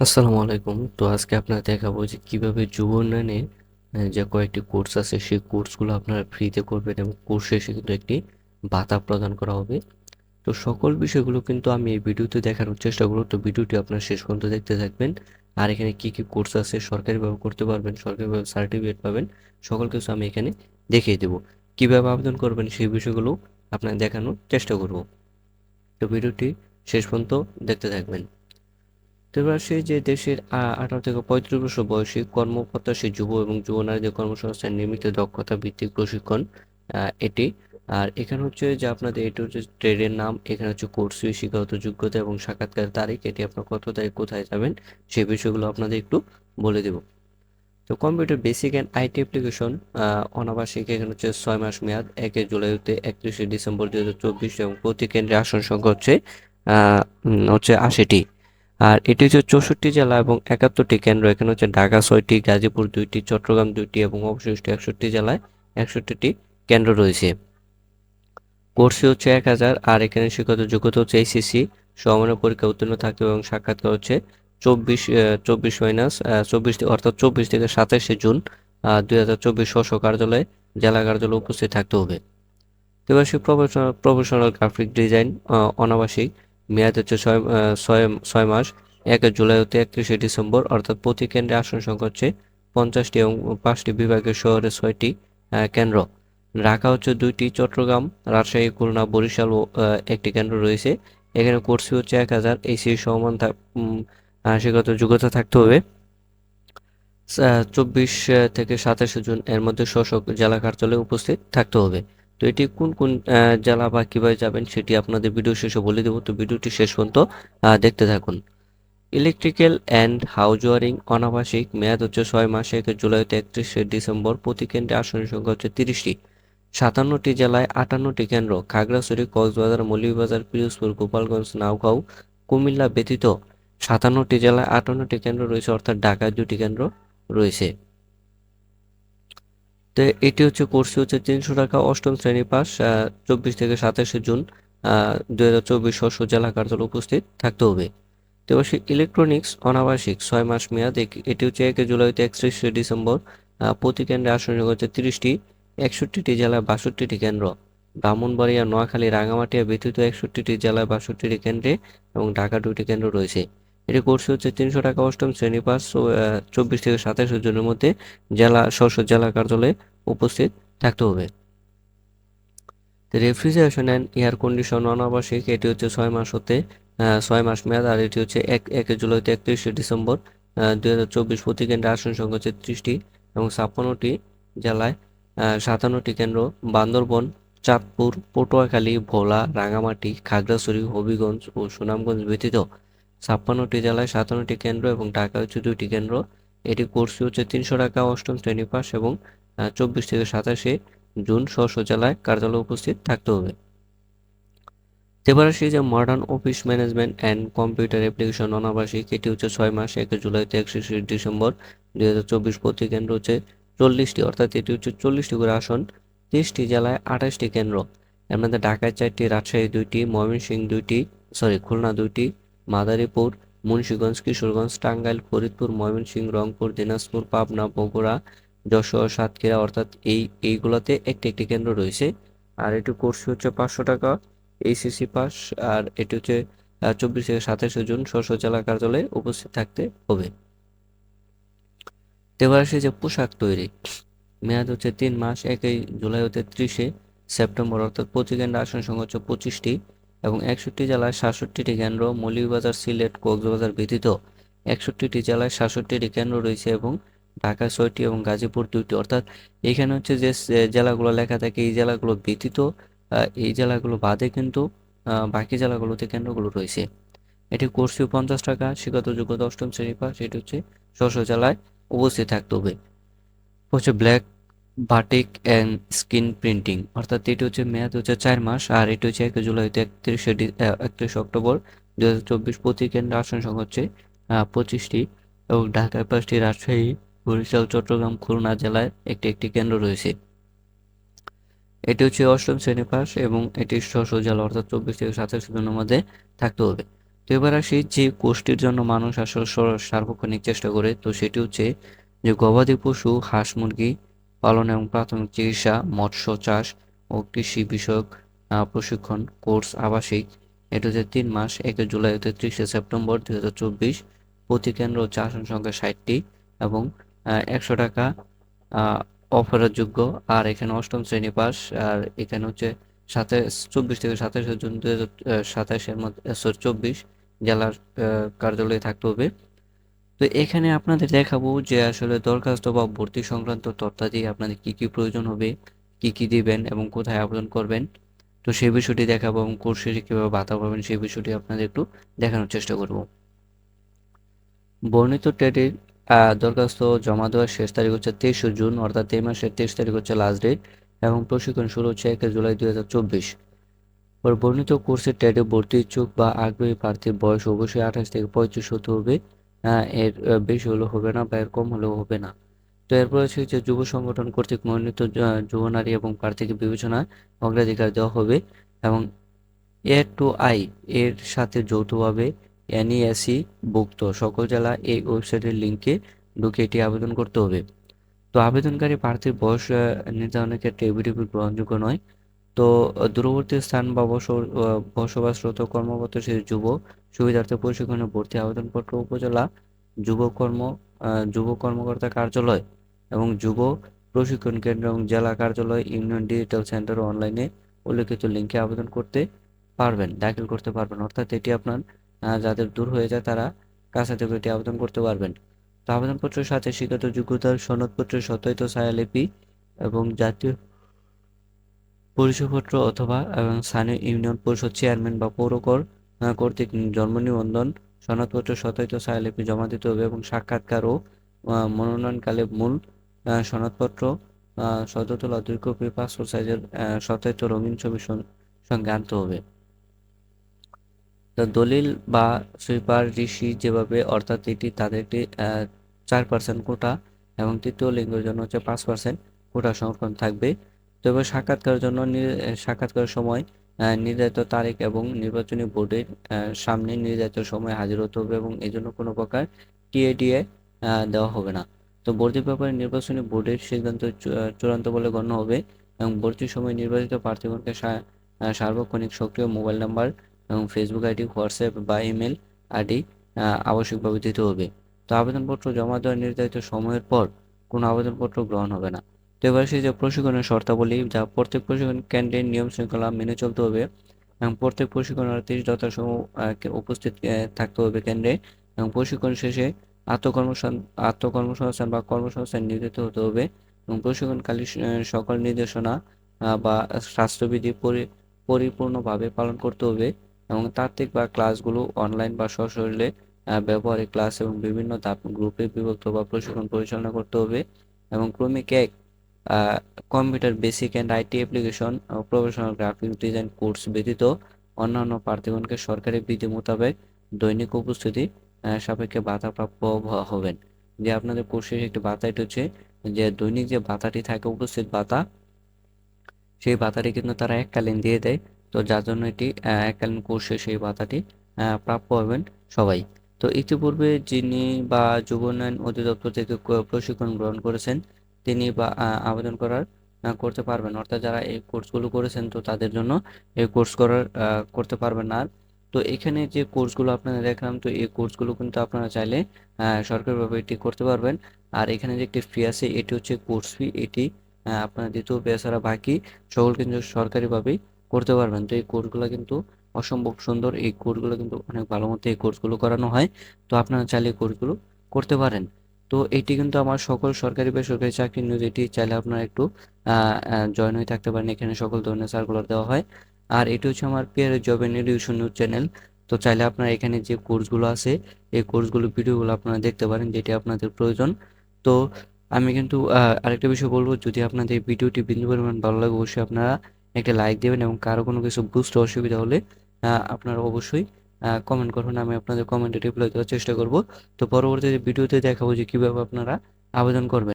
আসসালামু আলাইকুম। তো আজকে আপনারা দেখাবো যে কীভাবে যুব উন্নয়নে যে কয়েকটি কোর্স আছে, সেই কোর্সগুলো আপনারা ফ্রিতে করবেন এবং কোর্স শেষে কিন্তু একটি ভাতা প্রদান করা হবে। তো সকল বিষয়গুলো কিন্তু আমি এই ভিডিওতে দেখানোর চেষ্টা করব। তো ভিডিওটি আপনারা শেষ পর্যন্ত দেখতে থাকবেন। আর এখানে কি কি কোর্স আছে, সরকারিভাবে করতে পারবেন, সরকারিভাবে সার্টিফিকেট পাবেন, সকল কিছু আমি এখানে দেখিয়ে দেবো। কীভাবে আবেদন করবেন, সেই বিষয়গুলো আপনার দেখানোর চেষ্টা করব। তো ভিডিওটি শেষ পর্যন্ত দেখতে থাকবেন। এবার যে দেশের আঠারো থেকে পঁয়ত্রিশ বছর বয়সী কর্মপ্রত্যাশী যুব এবং যুব নারীদের কর্মসংস্থান নিয়মিত দক্ষতা ভিত্তিক প্রশিক্ষণ এটি। আর এখানে হচ্ছে যে আপনাদের এটি হচ্ছে ট্রেডের নাম, এখানে হচ্ছে কোর্স শিক্ষাগত যোগ্যতা এবং সাক্ষাৎকার তারিখ, এটি আপনার কত তারিখ, কোথায় যাবেন সেই বিষয়গুলো আপনাদের একটু বলে দেব। তো computer basic and IT application অনাবাসিক, এখানে হচ্ছে ছয় মাস মেয়াদ, একে জুলাই হতে একত্রিশে ডিসেম্বর দুই হাজার চব্বিশ এবং প্রতি কেন্দ্রে আসন সংখ্যা হচ্ছে হচ্ছে আশিটি। আর এটি হচ্ছে চৌষট্টি জেলা এবং একাত্তরটি কেন্দ্র। এখানে হচ্ছে ঢাকা ছয়টি, গাজীপুর দুইটি, চট্টগ্রাম দুইটি এবং অবশিষ্ট একষট্টি জেলায় একষট্টিটি কেন্দ্র রয়েছে। কোর্সে হচ্ছে এক হাজার, আর এখানে শিক্ষাগত যোগ্যতা হচ্ছে এইচএসসি। সমানের পরীক্ষা উত্তীর্ণ থাকতে এবং সাক্ষাৎকার হচ্ছে চব্বিশ চব্বিশ মাইনাস চব্বিশ অর্থাৎ চব্বিশ থেকে সাতাশে জুন দুই হাজার চব্বিশ স্ব কার্যালয়ে জেলা কার্যালয়ে উপস্থিত থাকতে হবে। দ্বিবার্ষিক প্রফেশনাল প্রফেশনাল গ্রাফিক ডিজাইন অনাবাসিক। মেয়াদ হচ্ছে ছয় ছয় ছয় মাস, এক জুলাই হতে একত্রিশে ডিসেম্বর, অর্থাৎ প্রতি কেন্দ্রে আসন সংখ্যা হচ্ছে পঞ্চাশটি এবং পাঁচটি বিভাগের শহরে ছয়টি কেন্দ্র। ঢাকা হচ্ছে দুইটি, চট্টগ্রাম, রাজশাহী, খুলনা, বরিশাল ও একটি কেন্দ্র রয়েছে। এখানে কোর্সি হচ্ছে এক হাজার, এসি সমান শিক্ষাগত যোগ্যতা থাকতে হবে। চব্বিশ থেকে সাতাশে জুন এর মধ্যে স্ব জেলা কার্যালয়ে উপস্থিত থাকতে হবে। তো এটি কোন কোন জেলা বা কীভাবে যাবেন সেটি আপনাদের ভিডিও শেষে বলে দেবো। তো ভিডিওটি শেষ পর্যন্ত দেখতে থাকুন। ইলেকট্রিক্যাল অ্যান্ড হাউস ওয়ারিং অনাবাসিক, মেয়াদ হচ্ছে ছয় মাস, এক জুলাই একত্রিশে ডিসেম্বর, প্রতি কেন্দ্রে আসনের সংখ্যা হচ্ছে তিরিশটি। সাতান্নটি জেলায় আটান্নটি কেন্দ্র, খাগড়াছড়ি, কক্সবাজার, মৌলভীবাজার, পিরোজপুর, গোপালগঞ্জ নাওগাঁও কুমিল্লা ব্যতীত সাতান্নটি জেলায় আটান্নটি কেন্দ্র রয়েছে, অর্থাৎ ঢাকায় দুটি কেন্দ্র রয়েছে। তো এটি হচ্ছে কোর্স হচ্ছে তিনশো টাকা অষ্টম শ্রেণি পাস চব্বিশ থেকে সাতাশে জুন দুই হাজার চব্বিশ ষষ্ঠ জেলা কার্যালয় উপস্থিত থাকতে হবে। তো এবার ইলেকট্রনিক্স অনাবাসিক ছয় মাস মেয়াদ এটি হচ্ছে একে জুলাই থেকে একত্রিশে ডিসেম্বর প্রতি কেন্দ্রে আসন হচ্ছে তিরিশটি, একষট্টিটি জেলায় বাষট্টিটি কেন্দ্র। ব্রাহ্মণবাড়িয়া, নোয়াখালী রাঙামাটিয়া ব্যতীত একষট্টিটি জেলায় বাষট্টিটি কেন্দ্রে এবং ঢাকা দুটি কেন্দ্র রয়েছে। এটি কোর্স হচ্ছে তিনশো টাকা অষ্টম শ্রেণি পাস চব্বিশ থেকে সাতাশ জনের মধ্যে জেলা স্ব জেলা কার্যালয়ে উপস্থিত থাকতে হবে। রেফ্রিজারেশন অ্যান্ড এয়ার কন্ডিশন অনাবাসিক এটি হচ্ছে ছয় মাস হতে ছয় মাস মেয়াদ, আর এটি হচ্ছে এক এক জুলাই থেকে একত্রিশে ডিসেম্বর দুই হাজার চব্বিশ প্রতি কেন্দ্রে আসন সংখ্যা হচ্ছে ত্রিশটি এবং ছাপ্পান্নটি জেলায় সাতান্নটি কেন্দ্র বান্দরবন, চাঁদপুর, পটুয়াখালী, ভোলা রাঙামাটি খাগড়াছড়ি, হবিগঞ্জ ও সুনামগঞ্জ ব্যতীত। ছাপ্পান্নটি জেলায় সাতান্নটি কেন্দ্র এবং ঢাকা হচ্ছে দুইটি কেন্দ্র। এটি কোর্সটি হচ্ছে তিনশো টাকা অষ্টম শ্রেণি পাস এবং চব্বিশ থেকে সাতাশে জুন স্ব জেলায় কার্যালয়ে উপস্থিত থাকতে হবে। এবার যে modern office management and computer application অনাবাসিক এটি হচ্ছে ছয় মাস, এক জুলাই থেকে একত্রিশে ডিসেম্বর দুই হাজার চব্বিশ প্রতি কেন্দ্র হচ্ছে চল্লিশটি, অর্থাৎ এটি হচ্ছে চল্লিশটি করে আসন, তিরিশটি জেলায় আঠাশটি কেন্দ্র। এর মধ্যে ঢাকায় চারটি, রাজশাহী দুইটি, ময়মনসিংহ দুইটি, সরি, খুলনা দুইটি মাদারীপুর, মুন্সিগঞ্জ, কিশোরগঞ্জ, টাঙ্গাইল, ফরিদপুর, ময়মনসিংহ, রংপুর, দিনাজপুর, পাবনা, বগুড়া, যশোর, সাতক্ষীরা, অর্থাৎ এই এইগুলোতে একটি একটি কেন্দ্র রয়েছে। আর এটি কোর্স হচ্ছে পাঁচশো টাকা, এইচএসসি পাস, আর এটি হচ্ছে চব্বিশ থেকে সাতাশে জুন স্ব জেলা কার্যালয়ে উপস্থিত থাকতে হবে। এবার আসে যে পোশাক তৈরি। মেয়াদ হচ্ছে তিন মাস, একই জুলাই হতে ত্রিশে সেপ্টেম্বর, অর্থাৎ প্রতি কেন্দ্রে আসন সংখ্যা হচ্ছে পঁচিশটি। এবং একষট্টি জেলায় সাতষট্টিটি কেন্দ্র, মৌলভীবাজার, সিলেট, কক্সবাজার ব্যতীত একষট্টিটি জেলায় সাতষট্টিটি কেন্দ্র রয়েছে এবং ঢাকা ছয়টি এবং গাজীপুর দুইটি। অর্থাৎ এখানে হচ্ছে যে জেলাগুলো লেখা থাকে, এই জেলাগুলো ব্যতীত এই জেলাগুলো বাদে কিন্তু বাকি জেলাগুলোতে কেন্দ্রগুলো রয়েছে। এটি কোর্স পঞ্চাশ টাকা, শিক্ষাগত যোগ্যতা অষ্টম শ্রেণি পাস এটি হচ্ছে স্ব জেলায় উপস্থিত থাকতে হবে। হচ্ছে black batik and skin printing. অর্থাৎ এটি হচ্ছে মেয়াদ হচ্ছে চার মাস, আর এটি হচ্ছে এক জুলাই হতে একত্রিশে একত্রিশ অক্টোবর দু হাজার চব্বিশ প্রতি কেন্দ্র আসন সংখ্যা হচ্ছে পঁচিশটি। এবং ঢাকার পাঁচটি রাজশাহী, বরিশাল, চট্টগ্রাম, খুলনা জেলায় একটি একটি কেন্দ্র রয়েছে। এটি হচ্ছে অষ্টম শ্রেণি পাস এবং এটি স্ব জেলা, অর্থাৎ চব্বিশ থেকে সাতাশ জনের মধ্যে থাকতে হবে। তো এবার আসি যে কোর্সটির জন্য মানুষ আসলে সার্বক্ষণিক চেষ্টা করে, তো সেটি হচ্ছে যে গবাদি পশু, হাঁস, মুরগি পালন এবং প্রাথমিক চিকিৎসা, মৎস্য চাষ ও কৃষি বিষয়ক প্রশিক্ষণ কোর্স আবাসিক। এটা হচ্ছে তিন মাস, একে জুলাই হতে ত্রিশে সেপ্টেম্বর দুই হাজার চব্বিশ। প্রতি কেন্দ্র হচ্ছে আসন সংখ্যা ষাটটি এবং একশো টাকা অফারের যোগ্য আর এখানে অষ্টম শ্রেণি পাস, আর এখানে হচ্ছে সাতাশ চব্বিশ থেকে সাতাশে জুন দু হাজার সাতাশের মধ্যে সরি চব্বিশ জেলার কার্যালয়ে থাকতে হবে। তো এখানে আপনাদের দেখাবো যে আসলে দরখাস্ত বা ভর্তি সংক্রান্ত তথ্যাদি আপনাদের কি কি প্রয়োজন হবে কি কি দিবেন এবং কোথায় আবেদন করবেন। তো সেই বিষয়টি দেখাবো এবং কোর্স শেষে কীভাবে ভাতা পাবেন সেই বিষয়টি আপনাদের একটু দেখানোর চেষ্টা করব। বর্ণিত আহ, দরখাস্ত জমা দেওয়ার শেষ তারিখ হচ্ছে তেইশে জুন অর্থাৎ এই মাসের তেইশ তারিখ হচ্ছে লাস্ট ডেট এবং প্রশিক্ষণ শুরু হচ্ছে একে জুলাই দুই হাজার চব্বিশ। বর্ণিত কোর্সের ট্রেডে ভর্তি ইচ্ছুক বা আগ্রহী প্রার্থীর বয়স অবশ্যই আঠাশ থেকে পঁয়ত্রিশ হতে হবে। এর বেশি হলেও হবে না বা এর কম হলেও হবে না। তো এরপর হচ্ছে যে যুব সংগঠন কর্তৃক মনোনীত যুব নারী এবং প্রার্থীকে বিবেচনায় অগ্রাধিকার দেওয়া হবে এবং এ টু আই এর সাথে যৌথভাবে এনইএসি ভুক্ত সকল জেলা এই ওয়েবসাইটের লিঙ্কে ঢুকে এটি আবেদন করতে হবে। তো আবেদনকারী প্রার্থীর বয়স নির্ধারণের ক্ষেত্রে এবিডিপি গ্রহণযোগ্য নয়। তো, দূরবর্তী স্থান বা বসবাসরত কর্মরত সেই যুব সুবিধার্থে প্রশিক্ষণে ভর্তি, আবেদনপত্র উপজেলা যুব কর্ম যুব কর্মকর্তা কার্যালয় এবং যুব প্রশিক্ষণ কেন্দ্র এবং জেলা কার্যালয় ইউনিয়ন ডিজিটাল সেন্টার অনলাইনে উল্লেখিত লিঙ্কে আবেদন করতে পারবেন, দাখিল করতে পারবেন। অর্থাৎ এটি আপনার যাদের দূর হয়ে যায় তারা কাছে থেকে এটি আবেদন করতে পারবেন। তো আবেদনপত্রের সাথে শিক্ষাগত যোগ্যতার সনদপত্রের সত্যায়িত ছায়ালিপি এবং জাতীয় পরিচয়পত্র অথবা, এবং স্থানীয় ইউনিয়ন পরিষদ চেয়ারম্যান বা পৌরকর কর্তৃক জন্ম নিবন্ধন, সনদপত্র সত্যায়িত ছায়ালিপি জমা দিতে হবে এবং সাক্ষাৎকার ও মনোনয়নকালে মূল সনদপত্র সদ্য তোলা কপি পাসপোর্ট সাইজের সত্যায়িত রঙিন ছবি সঙ্গে আনতে হবে। দলিল বা সুইপার ঋষি যেভাবে, অর্থাৎ এটি তাদের একটি চার পার্সেন্ট কোটা, এবং তৃতীয় লিঙ্গের জন্য হচ্ছে পাঁচ পার্সেন্ট কোটা সংরক্ষণ থাকবে। তবে সাক্ষাৎকারের জন্য সাক্ষাৎকারের সময় নির্ধারিত তারিখ এবং নির্বাচনী বোর্ডের সামনে নির্ধারিত সময় হাজির হতে হবে এবং এই জন্য কোনো প্রকার টিএডিএ দেওয়া হবে না। তো ভর্তির ব্যাপারে নির্বাচনী বোর্ডের সিদ্ধান্ত চূড়ান্ত বলে গণ্য হবে এবং ভর্তির সময় নির্বাচিত প্রার্থীগণকে সার্বক্ষণিক সক্রিয় মোবাইল নাম্বার এবং ফেসবুক আইডি, হোয়াটসঅ্যাপ বা ইমেল আইডি আবশ্যিকভাবে দিতে হবে। তো আবেদনপত্র জমা দেওয়ার নির্ধারিত সময়ের পর কোনো আবেদনপত্র গ্রহণ হবে না। তো এবার সেই যে প্রশিক্ষণের শর্তাবলী যা প্রত্যেক প্রশিক্ষণ কেন্দ্রের নিয়ম শৃঙ্খলা মেনে চলতে হবে এবং প্রত্যেক প্রশিক্ষণার্থী যথাসময় আহ, উপস্থিত থাকতে হবে কেন্দ্রে এবং প্রশিক্ষণ শেষে আত্মকর্মসং আত্মকর্মসংস্থান বা কর্মসংস্থান নিয়োজিত হতে হবে এবং প্রশিক্ষণকালী সকল নির্দেশনা বা স্বাস্থ্যবিধি পরি- পরিপূর্ণভাবে পালন করতে হবে এবং তাত্ত্বিক বা ক্লাসগুলো অনলাইন বা সশরীরে ব্যবহারিক ক্লাস এবং বিভিন্ন ধাপ গ্রুপে বিভক্ত বা প্রশিক্ষণ পরিচালনা করতে হবে এবং ক্রমিক এক computer basic and IT application O professional graphic design course ব্যতীত অন্যান্য প্রার্থীগণকে সরকারি বিধি মোতাবেক দৈনিক উপস্থিতি সাপেক্ষে ভাতা প্রাপ্য হবেন। যে আপনাদের কোর্সের একটি ভাতা এটা হচ্ছে যে দৈনিক যে ভাতাটি থাকে উপস্থিত ভাতা সেই ভাতাটি কিন্তু তারা এককালীন দিয়ে দেয়। তো যার জন্য এটি এককালীন কোর্সে সেই আহ, প্রাপ্য হবেন সবাই। তো ইতিপূর্বে যিনি বা যুব উন্নয়ন অধিদপ্তর থেকে প্রশিক্ষণ গ্রহণ করেছেন তিনি বা আবেদন করার করতে পারবেন। অর্থাৎ যারা এই কোর্সগুলো করেছেন, তো তাদের জন্য এই কোর্স করার করতে পারবেন না আর। তো এখানে যে কোর্সগুলো আপনারা দেখলাম, তো এই কোর্সগুলো কিন্তু আপনারা চাইলে সরকারিভাবে এটি করতে পারবেন। আর এখানে যে একটি ফি আছে, এটি হচ্ছে কোর্স ফি এটি আপনার দিতে হবে এছাড়া বাকি সকল কিন্তু সরকারিভাবেই করতে পারবেন। তো এই কোর্সগুলো কিন্তু অসম্ভব সুন্দর। এই কোর্সগুলো কিন্তু অনেক ভালো মতো এই কোর্সগুলো করানো হয়। তো আপনারা চাইলে এই কোর্সগুলো করতে পারেন। তো এটি কিন্তু আমার সকল সরকারি বেসরকারি চাকরি নিউজ এটি চাইলে আপনারা একটু জয়েন হয়ে থাকতে পারেন। এখানে সকল ধরনের সার্কুলার দেওয়া হয়। আর এটি হচ্ছে আমার pair job and education news channel তো চাইলে আপনারা এখানে যে কোর্সগুলো আছে, এই কোর্সগুলো ভিডিওগুলো আপনারা দেখতে পারেন, যেটি আপনাদের প্রয়োজন। তো আমি কিন্তু আরেকটা বিষয় বলব, যদি আপনাদের ভিডিওটি বিন্দু পরিমাণ ভালো লাগে, অবশ্যই আপনারা একটা লাইক দেবেন এবং কারও কোনো কিছু বুঝতে অসুবিধা হলে আপনারা অবশ্যই কমেন্ট করবেন আমি আপনাদের কমেন্টে রিপ্লাই দেওয়ার চেষ্টা করব। তো পরবর্তী ভিডিওতে দেখাবো যে কীভাবে আপনারা আবেদন করবেন।